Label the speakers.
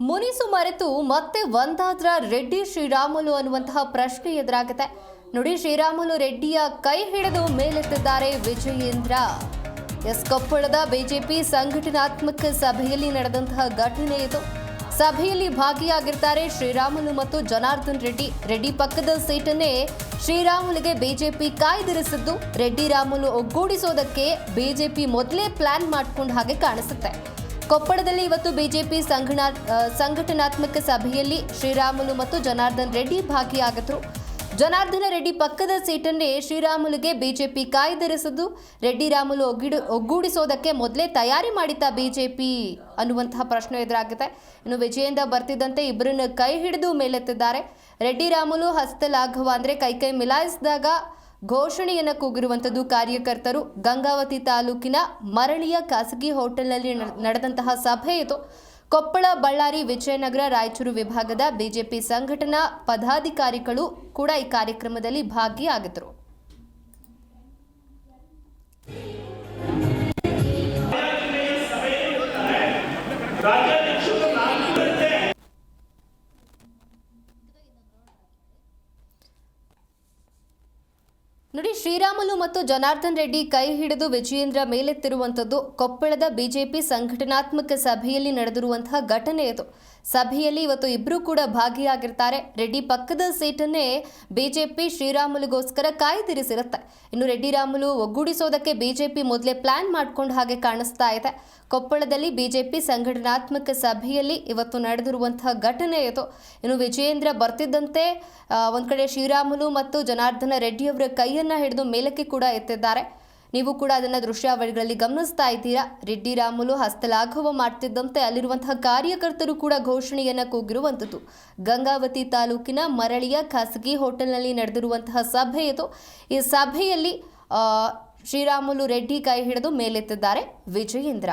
Speaker 1: ಮುನಿಸು ಮರೆತು ಮತ್ತೆ ಒಂದಾದ್ರ ರೆಡ್ಡಿ ಶ್ರೀರಾಮುಲು ಅನ್ನುವಂತಹ ಪ್ರಶ್ನೆ ಎದುರಾಗುತ್ತೆ. ನೋಡಿ, ಶ್ರೀರಾಮುಲು ರೆಡ್ಡಿಯ ಕೈ ಹಿಡಿದು ಮೇಲೆತ್ತಿದ್ದಾರೆ ವಿಜಯೇಂದ್ರ. ಎಸ್ ಕೊಪ್ಪಳದ ಬಿಜೆಪಿ ಸಂಘಟನಾತ್ಮಕ ಸಭೆಯಲ್ಲಿ ನಡೆದಂತಹ ಘಟನೆ ಇದು. ಸಭೆಯಲ್ಲಿ ಭಾಗಿಯಾಗಿರ್ತಾರೆ ಶ್ರೀರಾಮುಲು ಮತ್ತು ಜನಾರ್ದನ್ ರೆಡ್ಡಿ. ರೆಡ್ಡಿ ಪಕ್ಕದ ಸೀಟನ್ನೇ ಶ್ರೀರಾಮುಲುಗೆ ಬಿಜೆಪಿ ಕಾಯ್ದಿರಿಸಿದ್ದು. ರೆಡ್ಡಿ ರಾಮುಲು ಒಗ್ಗೂಡಿಸೋದಕ್ಕೆ ಬಿಜೆಪಿ ಮೊದಲೇ ಪ್ಲಾನ್ ಮಾಡ್ಕೊಂಡ ಹಾಗೆ ಕಾಣಿಸುತ್ತೆ. ಕೊಪ್ಪಳದಲ್ಲಿ ಇವತ್ತು ಬಿಜೆಪಿ ಸಂಘಟನಾ ಸಂಘಟನಾತ್ಮಕ ಸಭೆಯಲ್ಲಿ ಶ್ರೀರಾಮುಲು ಮತ್ತು ಜನಾರ್ದನ್ ರೆಡ್ಡಿ ಭಾಗಿಯಾಗಿದ್ರು. ಜನಾರ್ದನ ರೆಡ್ಡಿ ಪಕ್ಕದ ಸೀಟನ್ನೇ ಶ್ರೀರಾಮುಲುಗೆ ಬಿಜೆಪಿ ಕಾಯ್ದಿರಿಸಿದ್ದು, ರೆಡ್ಡಿ ರಾಮುಲು ಒಗ್ಗಿಡು, ಒಗ್ಗೂಡಿಸೋದಕ್ಕೆ ಮೊದಲೇ ತಯಾರಿ ಮಾಡಿದ್ದ ಬಿಜೆಪಿ ಅನ್ನುವಂತಹ ಪ್ರಶ್ನೆ ಎದುರಾಗಿದೆ ಇನ್ನು ವಿಜಯಿಂದ ಬರ್ತಿದ್ದಂತೆ ಇಬ್ಬರನ್ನು ಕೈ ಹಿಡಿದು ಮೇಲೆತ್ತಿದ್ದಾರೆ. ರೆಡ್ಡಿ ರಾಮುಲು ಹಸ್ತಲಾಘವ ಅಂದರೆ ಕೈ ಕೈ ಮಿಲಾಯಿಸಿದಾಗ ಘೋಷಣೆಯನ್ನು ಕೂಗಿರುವಂಥದ್ದು ಕಾರ್ಯಕರ್ತರು ಗಂಗಾವತಿ ತಾಲೂಕಿನ ಮರಳಿಯ ಖಾಸಗಿ ಹೋಟೆಲ್ನಲ್ಲಿ ನಡ್- ನಡೆದಂತಹ ಸಭೆ ಇದು ಕೊಪ್ಪಳ, ಬಳ್ಳಾರಿ, ವಿಜಯನಗರ, ರಾಯಚೂರು ವಿಭಾಗದ ಬಿಜೆಪಿ ಸಂಘಟನಾ ಪದಾಧಿಕಾರಿಗಳು ಕೂಡ ಈ ಕಾರ್ಯಕ್ರಮದಲ್ಲಿ ಭಾಗಿಯಾಗಿದ್ದರು. ನೋಡಿ, ಶ್ರೀರಾಮುಲು ಮತ್ತು ಜನಾರ್ದನ್ ರೆಡ್ಡಿ ಕೈ ಹಿಡಿದು ವಿಜಯೇಂದ್ರ ಮೇಲೆತ್ತಿರುವಂಥದ್ದು ಕೊಪ್ಪಳದ ಬಿಜೆಪಿ ಸಂಘಟನಾತ್ಮಕ ಸಭೆಯಲ್ಲಿ ನಡೆದಿರುವಂತಹ ಘಟನೆ ಇದು. ಸಭೆಯಲ್ಲಿ ಇವತ್ತು ಇಬ್ಬರು ಕೂಡ ಭಾಗಿಯಾಗಿರ್ತಾರೆ. ರೆಡ್ಡಿ ಪಕ್ಕದ ಸೀಟನ್ನೇ ಬಿಜೆಪಿ ಶ್ರೀರಾಮುಲುಗೋಸ್ಕರ ಕಾಯ್ದಿರಿಸಿರುತ್ತೆ. ಇನ್ನು ರೆಡ್ಡಿ ರಾಮುಲು ಒಗ್ಗೂಡಿಸೋದಕ್ಕೆ ಬಿಜೆಪಿ ಮೊದಲೇ ಪ್ಲಾನ್ ಮಾಡ್ಕೊಂಡು ಹಾಗೆ ಕಾಣಿಸ್ತಾ ಇದೆ. ಕೊಪ್ಪಳದಲ್ಲಿ ಬಿಜೆಪಿ ಸಂಘಟನಾತ್ಮಕ ಸಭೆಯಲ್ಲಿ ಇವತ್ತು ನಡೆದಿರುವಂತಹ ಘಟನೆ ಇದು. ಇನ್ನು ವಿಜಯೇಂದ್ರ ಬರ್ತಿದ್ದಂತೆ ಒಂದು ಕಡೆ ಶ್ರೀರಾಮುಲು ಮತ್ತು ಜನಾರ್ದನ ರೆಡ್ಡಿಯವರ ಕೈಯನ್ನ ಹಿಡಿದು ಮೇಲಕ್ಕೆ ಕೂಡ ಎತ್ತಿದ್ದಾರೆ. ನೀವು ಕೂಡ ಅದನ್ನ ದೃಶ್ಯಾವಳಿಗಳಲ್ಲಿ ಗಮನಿಸ್ತಾ ಇದ್ದೀರಾ? ರೆಡ್ಡಿ, ರಾಮುಲು ಹಸ್ತಲಾಘವ ಮಾಡ್ತಿದ್ದಂತೆ ಅಲ್ಲಿರುವಂತಹ ಕಾರ್ಯಕರ್ತರು ಕೂಡ ಘೋಷಣೆಯನ್ನ ಕೂಗಿರುವಂಥದ್ದು. ಗಂಗಾವತಿ ತಾಲೂಕಿನ ಮರಳಿಯ ಖಾಸಗಿ ಹೋಟೆಲ್ನಲ್ಲಿ ನಡೆದಿರುವಂತಹ ಸಭೆಯದು ಈ ಸಭೆಯಲ್ಲಿ ಶ್ರೀರಾಮುಲು ರೆಡ್ಡಿ ಕೈ ಹಿಡಿದು ಮೇಲೆತ್ತಿದ್ದಾರೆ ವಿಜಯೇಂದ್ರ.